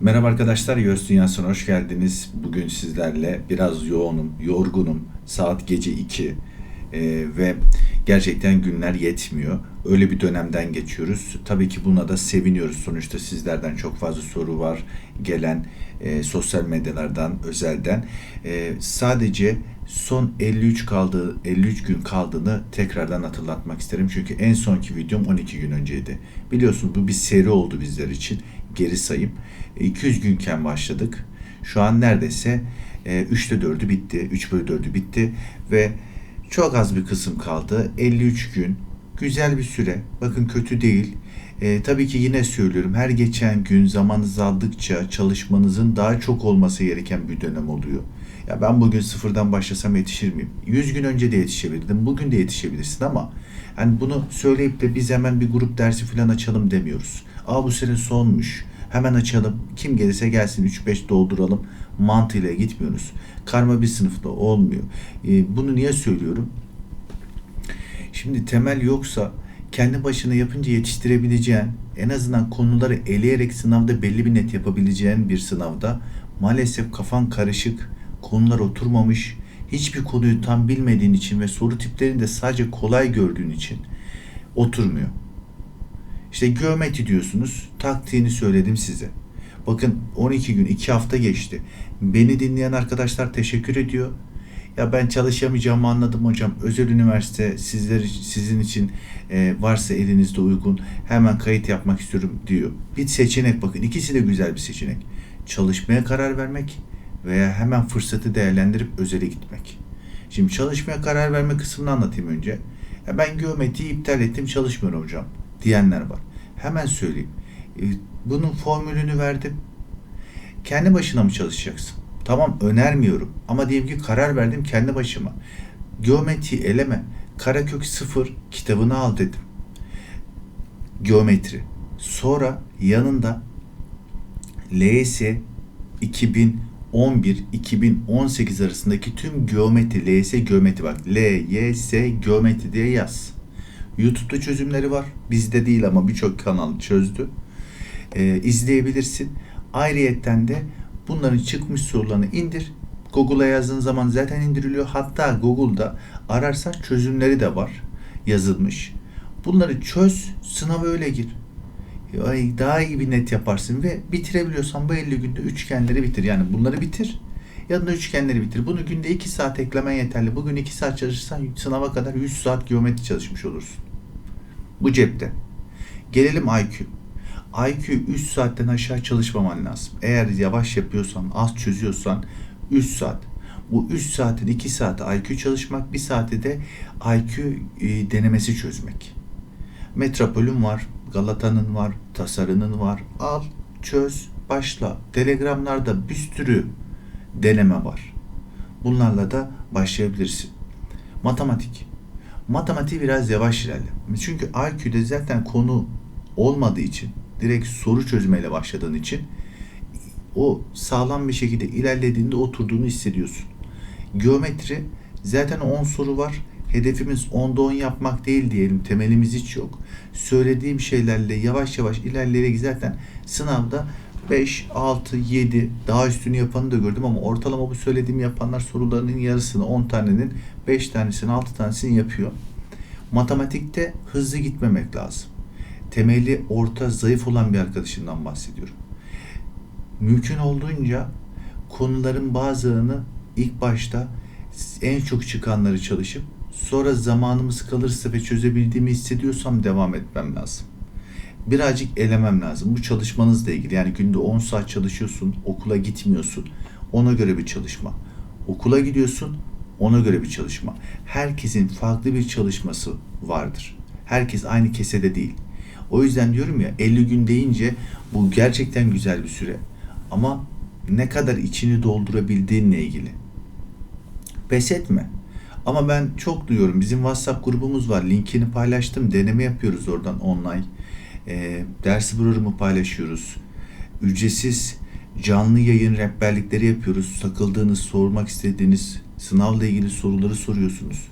Merhaba arkadaşlar, Yörs Dünyası'na hoş geldiniz. Bugün sizlerle biraz yoğunum, yorgunum. Saat gece 2 Ee, ve gerçekten günler yetmiyor. Öyle bir dönemden geçiyoruz. Tabii ki buna da seviniyoruz. Sonuçta sizlerden çok fazla soru var gelen e, sosyal medyalardan, özelden. E, sadece son 53 kaldığı 53 gün kaldığını tekrardan hatırlatmak isterim. Çünkü en sonki videom 12 gün önceydi. Biliyorsunuz bu bir seri oldu bizler için. Geri sayım. E, 200 günken başladık. Şu an neredeyse e, 3'te 4'ü bitti. 3 bölü 4'ü bitti ve çok az bir kısım kaldı. 53 gün. Güzel bir süre. Bakın kötü değil. E, tabii ki yine söylüyorum. Her geçen gün zamanınız aldıkça çalışmanızın daha çok olması gereken bir dönem oluyor. Ya ben bugün sıfırdan başlasam yetişir miyim? 100 gün önce de yetişebilirdim. Bugün de yetişebilirsin ama hani bunu söyleyip de biz hemen bir grup dersi falan açalım demiyoruz. Aa bu sene sonmuş. Hemen açalım. Kim gelirse gelsin 3-5 dolduralım mantığıyla gitmiyoruz. Karma bir sınıfta olmuyor. Ee, bunu niye söylüyorum? Şimdi temel yoksa kendi başına yapınca yetiştirebileceğin, en azından konuları eleyerek sınavda belli bir net yapabileceğin bir sınavda maalesef kafan karışık, konular oturmamış, hiçbir konuyu tam bilmediğin için ve soru tiplerini de sadece kolay gördüğün için oturmuyor. İşte geometri diyorsunuz, taktiğini söyledim size. Bakın 12 gün, 2 hafta geçti. Beni dinleyen arkadaşlar teşekkür ediyor. Ya ben çalışamayacağımı anladım hocam. Özel üniversite sizler sizin için e, varsa elinizde uygun hemen kayıt yapmak istiyorum diyor. Bir seçenek bakın. ikisi de güzel bir seçenek. Çalışmaya karar vermek veya hemen fırsatı değerlendirip özele gitmek. Şimdi çalışmaya karar verme kısmını anlatayım önce. Ya ben geometriyi iptal ettim çalışmıyorum hocam diyenler var. Hemen söyleyeyim. E, bunun formülünü verdim. Kendi başına mı çalışacaksın? Tamam önermiyorum ama diyelim ki karar verdim kendi başıma. Geometri eleme. Karakök sıfır kitabını al dedim. Geometri. Sonra yanında LS 2011-2018 arasındaki tüm geometri, LS geometri bak. LYS geometri diye yaz. YouTube'da çözümleri var. Bizde değil ama birçok kanal çözdü. Ee, izleyebilirsin. Ayrıyetten de bunların çıkmış sorularını indir. Google'a yazdığın zaman zaten indiriliyor. Hatta Google'da ararsan çözümleri de var yazılmış. Bunları çöz, sınava öyle gir. Ay, daha iyi bir net yaparsın ve bitirebiliyorsan bu 50 günde üçgenleri bitir. Yani bunları bitir. Yanına üçgenleri bitir. Bunu günde 2 saat eklemen yeterli. Bugün 2 saat çalışırsan sınava kadar 100 saat geometri çalışmış olursun. Bu cepte. Gelelim IQ. IQ 3 saatten aşağı çalışmaman lazım. Eğer yavaş yapıyorsan, az çözüyorsan 3 saat. Bu 3 saatin 2 saati IQ çalışmak, 1 saati de IQ e, denemesi çözmek. Metropol'ün var, Galata'nın var, Tasarı'nın var. Al, çöz, başla. Telegramlarda bir sürü deneme var. Bunlarla da başlayabilirsin. Matematik. Matematiği biraz yavaş ilerle. Çünkü IQ'de zaten konu olmadığı için, direkt soru çözmeyle başladığın için o sağlam bir şekilde ilerlediğinde oturduğunu hissediyorsun. Geometri zaten 10 soru var. Hedefimiz 10'da 10 yapmak değil diyelim. Temelimiz hiç yok. Söylediğim şeylerle yavaş yavaş ilerleyerek zaten sınavda 5, 6, 7 daha üstünü yapanı da gördüm ama ortalama bu söylediğim yapanlar sorularının yarısını 10 tanenin 5 tanesini 6 tanesini yapıyor. Matematikte hızlı gitmemek lazım. Temeli orta zayıf olan bir arkadaşından bahsediyorum. Mümkün olduğunca konuların bazılarını ilk başta en çok çıkanları çalışıp sonra zamanımız kalırsa ve çözebildiğimi hissediyorsam devam etmem lazım birazcık elemem lazım. Bu çalışmanızla ilgili. Yani günde 10 saat çalışıyorsun, okula gitmiyorsun. Ona göre bir çalışma. Okula gidiyorsun, ona göre bir çalışma. Herkesin farklı bir çalışması vardır. Herkes aynı kesede değil. O yüzden diyorum ya 50 gün deyince bu gerçekten güzel bir süre. Ama ne kadar içini doldurabildiğinle ilgili. Pes etme. Ama ben çok duyuyorum. Bizim WhatsApp grubumuz var. Linkini paylaştım. Deneme yapıyoruz oradan online e, ders programı paylaşıyoruz. Ücretsiz canlı yayın rehberlikleri yapıyoruz. Takıldığınız, sormak istediğiniz sınavla ilgili soruları soruyorsunuz.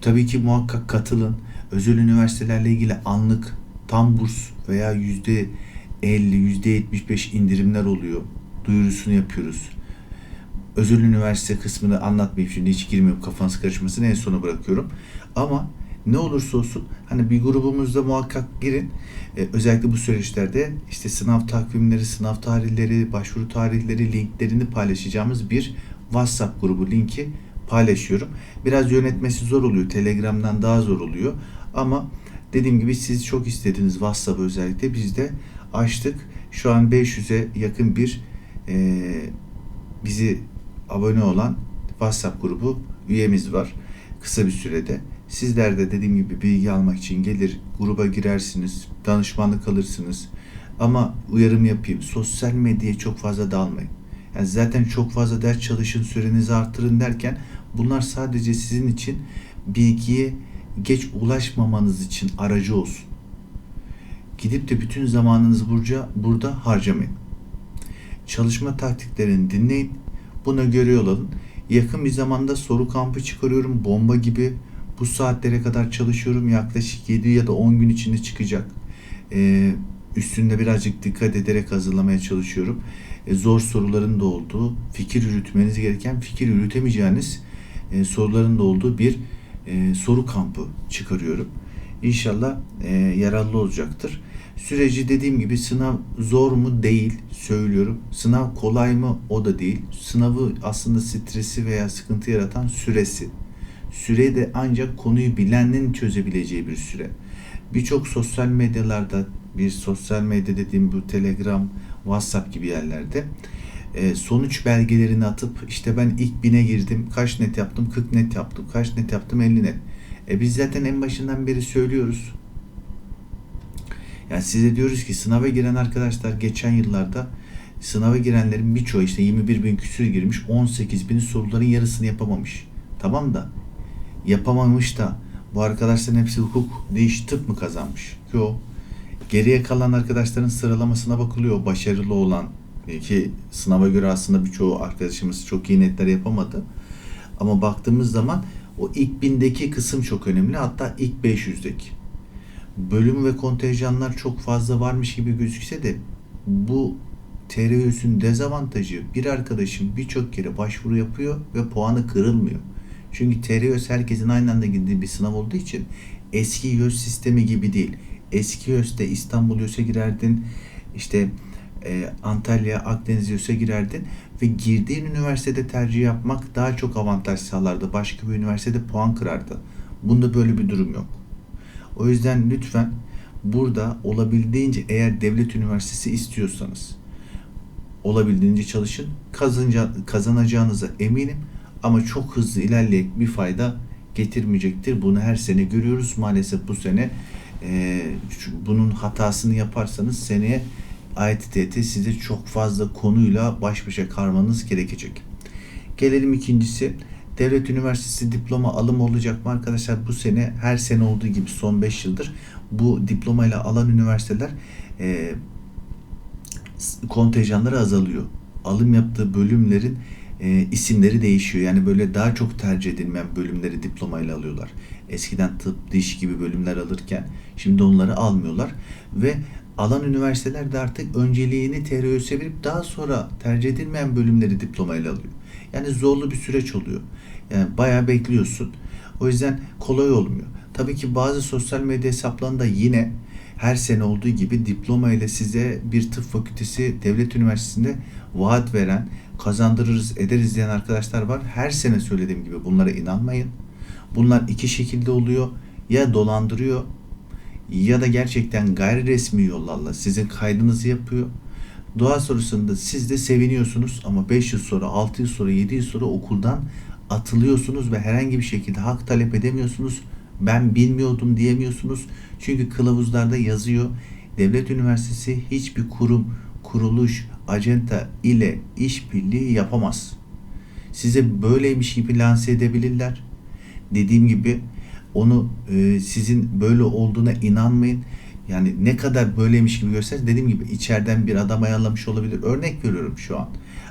Tabii ki muhakkak katılın. Özel üniversitelerle ilgili anlık tam burs veya yüzde 50, %75 indirimler oluyor. Duyurusunu yapıyoruz. Özel üniversite kısmını anlatmayayım şimdi hiç girmiyorum kafanız karışmasın en sona bırakıyorum. Ama ne olursa olsun hani bir grubumuzda muhakkak girin. Ee, özellikle bu süreçlerde işte sınav takvimleri, sınav tarihleri, başvuru tarihleri linklerini paylaşacağımız bir WhatsApp grubu linki paylaşıyorum. Biraz yönetmesi zor oluyor. Telegram'dan daha zor oluyor. Ama dediğim gibi siz çok istediğiniz WhatsApp özellikle biz de açtık. Şu an 500'e yakın bir e, bizi abone olan WhatsApp grubu üyemiz var. Kısa bir sürede. Sizler de dediğim gibi bilgi almak için gelir gruba girersiniz, danışmanlık alırsınız. Ama uyarım yapayım. Sosyal medyaya çok fazla dalmayın. Yani zaten çok fazla ders çalışın, sürenizi arttırın derken bunlar sadece sizin için bilgiye geç ulaşmamanız için aracı olsun. Gidip de bütün zamanınızı burada, burada harcamayın. Çalışma taktiklerini dinleyin. Buna göre yol alın. Yakın bir zamanda soru kampı çıkarıyorum. Bomba gibi bu saatlere kadar çalışıyorum. Yaklaşık 7 ya da 10 gün içinde çıkacak. Ee, üstünde birazcık dikkat ederek hazırlamaya çalışıyorum. Ee, zor soruların da olduğu, fikir yürütmeniz gereken, fikir yürütemeyeceğiniz e, soruların da olduğu bir e, soru kampı çıkarıyorum. İnşallah e, yararlı olacaktır. Süreci dediğim gibi sınav zor mu değil söylüyorum. Sınav kolay mı o da değil. Sınavı aslında stresi veya sıkıntı yaratan süresi. Süre de ancak konuyu bilenin çözebileceği bir süre. Birçok sosyal medyalarda bir sosyal medya dediğim bu Telegram, WhatsApp gibi yerlerde e, sonuç belgelerini atıp işte ben ilk bine girdim kaç net yaptım 40 net yaptım kaç net yaptım 50 net. E biz zaten en başından beri söylüyoruz. Yani size diyoruz ki sınava giren arkadaşlar geçen yıllarda sınava girenlerin birçoğu işte 21 bin küsür girmiş 18 bin soruların yarısını yapamamış. Tamam da yapamamış da bu arkadaşların hepsi hukuk değiş tıp mı kazanmış? Yok. Geriye kalan arkadaşların sıralamasına bakılıyor. Başarılı olan ki sınava göre aslında birçoğu arkadaşımız çok iyi netler yapamadı. Ama baktığımız zaman o ilk bindeki kısım çok önemli. Hatta ilk 500'deki. Bölüm ve kontenjanlar çok fazla varmış gibi gözükse de bu TRÜS'ün dezavantajı bir arkadaşım birçok kere başvuru yapıyor ve puanı kırılmıyor. Çünkü TRÜS herkesin aynı anda girdiği bir sınav olduğu için eski YÖS sistemi gibi değil. Eski YÖS'te İstanbul YÖS'e girerdin. işte e, Antalya, Akdeniz YÖS'e girerdin ve girdiğin üniversitede tercih yapmak daha çok avantaj sağlardı. Başka bir üniversitede puan kırardı. Bunda böyle bir durum yok. O yüzden lütfen burada olabildiğince eğer devlet üniversitesi istiyorsanız olabildiğince çalışın. Kazanca, kazanacağınıza eminim ama çok hızlı ilerleyip bir fayda getirmeyecektir. Bunu her sene görüyoruz. Maalesef bu sene e, bunun hatasını yaparsanız seneye AYTT size çok fazla konuyla baş başa karmanız gerekecek. Gelelim ikincisi. Devlet Üniversitesi diploma alımı olacak mı arkadaşlar? Bu sene her sene olduğu gibi son 5 yıldır bu diplomayla alan üniversiteler e, kontenjanları azalıyor. Alım yaptığı bölümlerin e, isimleri değişiyor. Yani böyle daha çok tercih edilmeyen bölümleri diplomayla alıyorlar. Eskiden tıp, diş gibi bölümler alırken şimdi onları almıyorlar ve alan üniversiteler de artık önceliğini TRÖS'e verip daha sonra tercih edilmeyen bölümleri diplomayla alıyor. Yani zorlu bir süreç oluyor. Yani bayağı bekliyorsun. O yüzden kolay olmuyor. Tabii ki bazı sosyal medya hesaplarında yine her sene olduğu gibi diploma ile size bir tıp fakültesi devlet üniversitesinde vaat veren, kazandırırız, ederiz diyen arkadaşlar var. Her sene söylediğim gibi bunlara inanmayın. Bunlar iki şekilde oluyor. Ya dolandırıyor ya da gerçekten gayri resmi yollarla sizin kaydınızı yapıyor. Doğa sorusunda siz de seviniyorsunuz ama 5 yıl sonra, 6 yıl sonra, 7 yıl sonra okuldan atılıyorsunuz ve herhangi bir şekilde hak talep edemiyorsunuz. Ben bilmiyordum diyemiyorsunuz. Çünkü kılavuzlarda yazıyor. Devlet Üniversitesi hiçbir kurum, kuruluş, acenta ile işbirliği yapamaz. Size böyleymiş gibi lanse edebilirler. Dediğim gibi onu e, sizin böyle olduğuna inanmayın. Yani ne kadar böyleymiş gibi göster dediğim gibi içeriden bir adam ayarlamış olabilir. Örnek veriyorum şu an.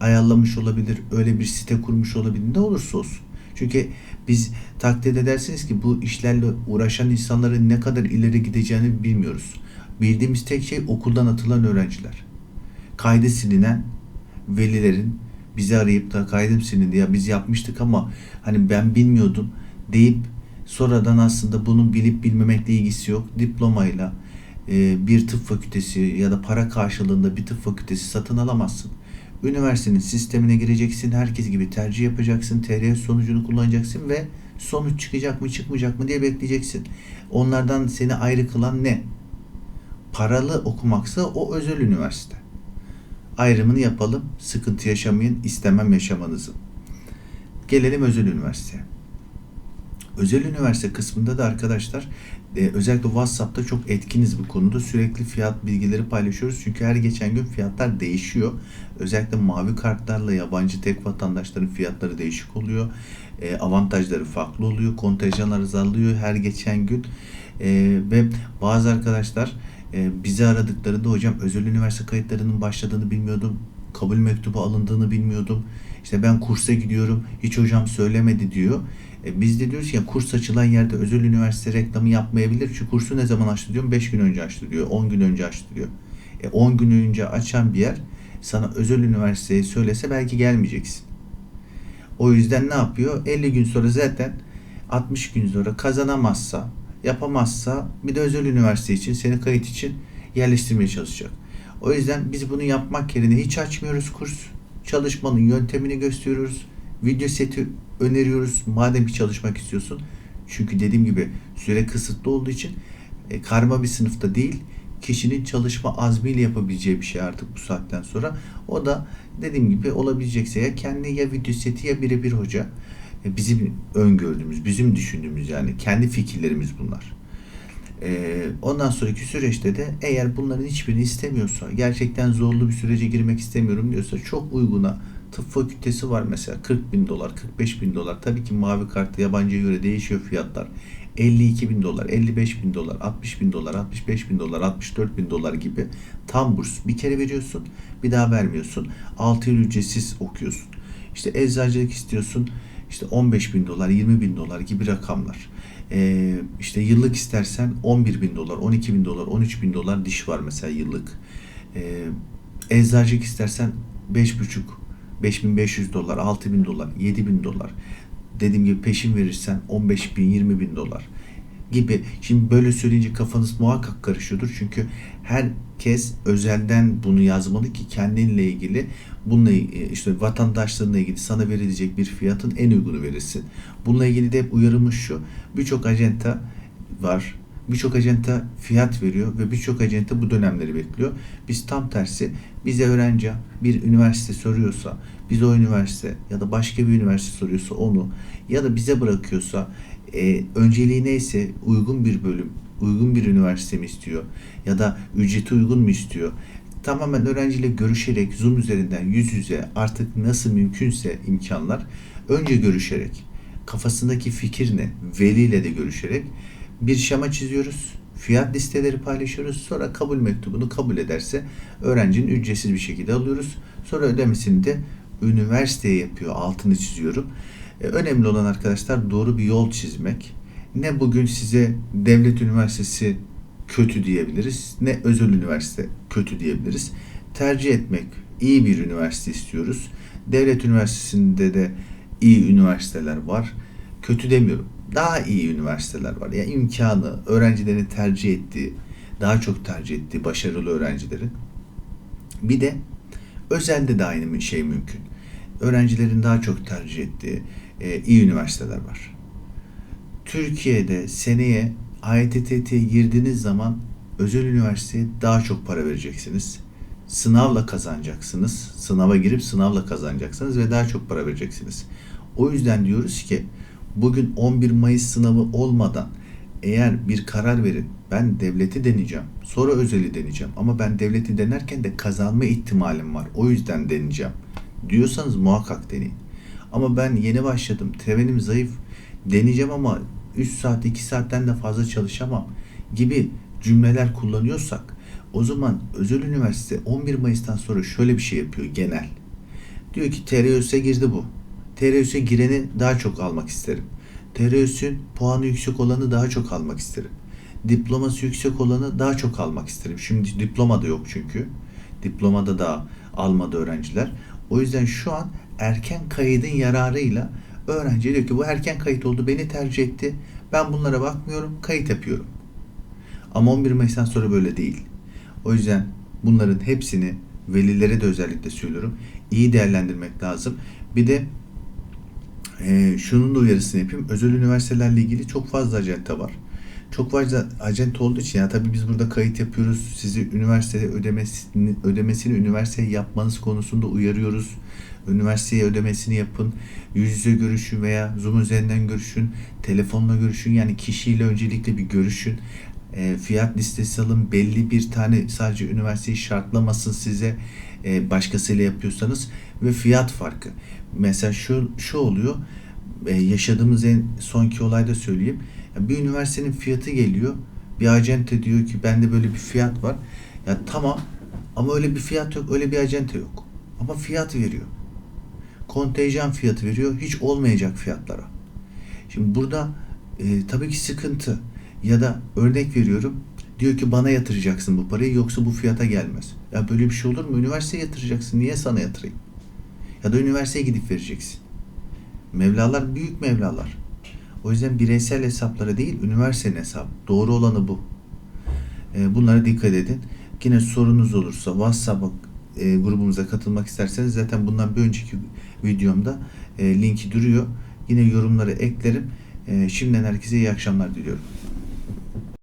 Ayarlamış olabilir. Öyle bir site kurmuş olabilir. Ne olursa olsun. Çünkü biz takdir edersiniz ki bu işlerle uğraşan insanların ne kadar ileri gideceğini bilmiyoruz. Bildiğimiz tek şey okuldan atılan öğrenciler. Kaydı silinen velilerin bizi arayıp da kaydım silindi ya biz yapmıştık ama hani ben bilmiyordum deyip sonradan aslında bunun bilip bilmemekle ilgisi yok. Diplomayla bir tıp fakültesi ya da para karşılığında bir tıp fakültesi satın alamazsın. Üniversitenin sistemine gireceksin, herkes gibi tercih yapacaksın, TRS sonucunu kullanacaksın ve sonuç çıkacak mı çıkmayacak mı diye bekleyeceksin. Onlardan seni ayrı kılan ne? Paralı okumaksa o özel üniversite. Ayrımını yapalım, sıkıntı yaşamayın, istemem yaşamanızı. Gelelim özel üniversiteye. Özel üniversite kısmında da arkadaşlar e, özellikle WhatsApp'ta çok etkiniz bu konuda. Sürekli fiyat bilgileri paylaşıyoruz. Çünkü her geçen gün fiyatlar değişiyor. Özellikle mavi kartlarla yabancı tek vatandaşların fiyatları değişik oluyor. E, avantajları farklı oluyor. Kontenjanlar azalıyor her geçen gün. E, ve bazı arkadaşlar e, bizi aradıklarında hocam özel üniversite kayıtlarının başladığını bilmiyordum. Kabul mektubu alındığını bilmiyordum. İşte ben kursa gidiyorum. Hiç hocam söylemedi diyor. E, biz de diyoruz ya kurs açılan yerde özel üniversite reklamı yapmayabilir. Çünkü kursu ne zaman açtı diyorum. 5 gün önce açtı diyor. 10 gün önce açtı diyor. E, 10 gün önce açan bir yer sana özel üniversiteyi söylese belki gelmeyeceksin. O yüzden ne yapıyor? 50 gün sonra zaten 60 gün sonra kazanamazsa, yapamazsa bir de özel üniversite için, seni kayıt için yerleştirmeye çalışacak. O yüzden biz bunu yapmak yerine hiç açmıyoruz kurs. Çalışmanın yöntemini gösteriyoruz. Video seti öneriyoruz madem ki çalışmak istiyorsun. Çünkü dediğim gibi süre kısıtlı olduğu için e, karma bir sınıfta değil kişinin çalışma azmiyle yapabileceği bir şey artık bu saatten sonra. O da dediğim gibi olabilecekse ya kendi ya video seti ya birebir hoca. E, bizim öngördüğümüz, bizim düşündüğümüz yani kendi fikirlerimiz bunlar. E, ondan sonraki süreçte de eğer bunların hiçbirini istemiyorsa, gerçekten zorlu bir sürece girmek istemiyorum diyorsa çok uyguna tıp fakültesi var mesela 40 bin dolar, 45 bin dolar. Tabii ki mavi kartı yabancıya göre değişiyor fiyatlar. 52 bin dolar, 55 bin dolar, 60 bin dolar, 65 bin dolar, 64 bin dolar gibi tam burs. Bir kere veriyorsun, bir daha vermiyorsun. 6 yıl ücretsiz okuyorsun. İşte eczacılık istiyorsun, işte 15 bin dolar, 20 bin dolar gibi rakamlar. Ee, işte yıllık istersen 11 bin dolar, 12 bin dolar, 13 bin dolar diş var mesela yıllık. Ee, eczacılık istersen 5,5 5500 dolar, 6000 dolar, 7000 dolar. Dediğim gibi peşin verirsen 15 bin, 20 bin dolar gibi. Şimdi böyle söyleyince kafanız muhakkak karışıyordur. Çünkü herkes özelden bunu yazmalı ki kendinle ilgili bununla işte vatandaşlarına ilgili sana verilecek bir fiyatın en uygunu verirsin. Bununla ilgili de hep uyarımız şu. Birçok acenta var. Birçok acenta fiyat veriyor ve birçok acenta bu dönemleri bekliyor. Biz tam tersi bize öğrenci bir üniversite soruyorsa biz o üniversite ya da başka bir üniversite soruyorsa onu ya da bize bırakıyorsa e, önceliği neyse uygun bir bölüm, uygun bir üniversite mi istiyor ya da ücreti uygun mu istiyor? Tamamen öğrenciyle görüşerek Zoom üzerinden yüz yüze artık nasıl mümkünse imkanlar önce görüşerek kafasındaki fikir ne veliyle de görüşerek bir şema çiziyoruz. Fiyat listeleri paylaşıyoruz. Sonra kabul mektubunu kabul ederse öğrencinin ücretsiz bir şekilde alıyoruz. Sonra ödemesini de üniversiteye yapıyor. Altını çiziyorum. E, önemli olan arkadaşlar doğru bir yol çizmek. Ne bugün size devlet üniversitesi kötü diyebiliriz ne özel üniversite kötü diyebiliriz. Tercih etmek iyi bir üniversite istiyoruz. Devlet üniversitesinde de iyi üniversiteler var. Kötü demiyorum. Daha iyi üniversiteler var. Yani imkanı, öğrencilerin tercih ettiği, daha çok tercih ettiği başarılı öğrencilerin. Bir de özelde de aynı şey mümkün. Öğrencilerin daha çok tercih ettiği e, iyi üniversiteler var. Türkiye'de seneye AYTT'ye girdiğiniz zaman özel üniversiteye daha çok para vereceksiniz. Sınavla kazanacaksınız. Sınava girip sınavla kazanacaksınız ve daha çok para vereceksiniz. O yüzden diyoruz ki bugün 11 Mayıs sınavı olmadan eğer bir karar verin ben devleti deneyeceğim sonra özeli deneyeceğim ama ben devleti denerken de kazanma ihtimalim var o yüzden deneyeceğim diyorsanız muhakkak deneyin. Ama ben yeni başladım temelim zayıf deneyeceğim ama 3 saat 2 saatten de fazla çalışamam gibi cümleler kullanıyorsak o zaman özel üniversite 11 Mayıs'tan sonra şöyle bir şey yapıyor genel. Diyor ki TRÖS'e girdi bu. TRÖS'e gireni daha çok almak isterim. TRÖS'ün puanı yüksek olanı daha çok almak isterim. diploması yüksek olanı daha çok almak isterim. Şimdi diploma da yok çünkü. Diplomada da almadı öğrenciler. O yüzden şu an erken kaydın yararıyla öğrenci diyor ki bu erken kayıt oldu beni tercih etti. Ben bunlara bakmıyorum kayıt yapıyorum. Ama 11 Mayıs'tan sonra böyle değil. O yüzden bunların hepsini velilere de özellikle söylüyorum. iyi değerlendirmek lazım. Bir de e, şunun da uyarısını yapayım. Özel üniversitelerle ilgili çok fazla acente var. Çok fazla acente olduğu için ya tabii biz burada kayıt yapıyoruz. Sizi üniversite ödemesini, ödemesini üniversiteye yapmanız konusunda uyarıyoruz. Üniversiteye ödemesini yapın. Yüz yüze görüşün veya Zoom üzerinden görüşün. Telefonla görüşün. Yani kişiyle öncelikle bir görüşün. E, fiyat listesi alın. Belli bir tane sadece üniversiteyi şartlamasın size. E, başkasıyla yapıyorsanız ve fiyat farkı. Mesela şu şu oluyor. E, yaşadığımız en sonki olayda söyleyeyim. Bir üniversitenin fiyatı geliyor. Bir acente diyor ki bende böyle bir fiyat var. Ya tamam ama öyle bir fiyat yok, öyle bir acente yok. Ama fiyat veriyor. Kontenjan fiyatı veriyor, hiç olmayacak fiyatlara. Şimdi burada e, tabii ki sıkıntı. Ya da örnek veriyorum. Diyor ki bana yatıracaksın bu parayı yoksa bu fiyata gelmez. Ya böyle bir şey olur mu? Üniversiteye yatıracaksın. Niye sana yatırayım? Ya da üniversiteye gidip vereceksin. Mevlalar büyük mevlalar. O yüzden bireysel hesaplara değil, üniversitenin hesabı. Doğru olanı bu. E, bunlara dikkat edin. Yine sorunuz olursa WhatsApp e, grubumuza katılmak isterseniz zaten bundan bir önceki videomda e, linki duruyor. Yine yorumları eklerim. E, şimdiden herkese iyi akşamlar diliyorum.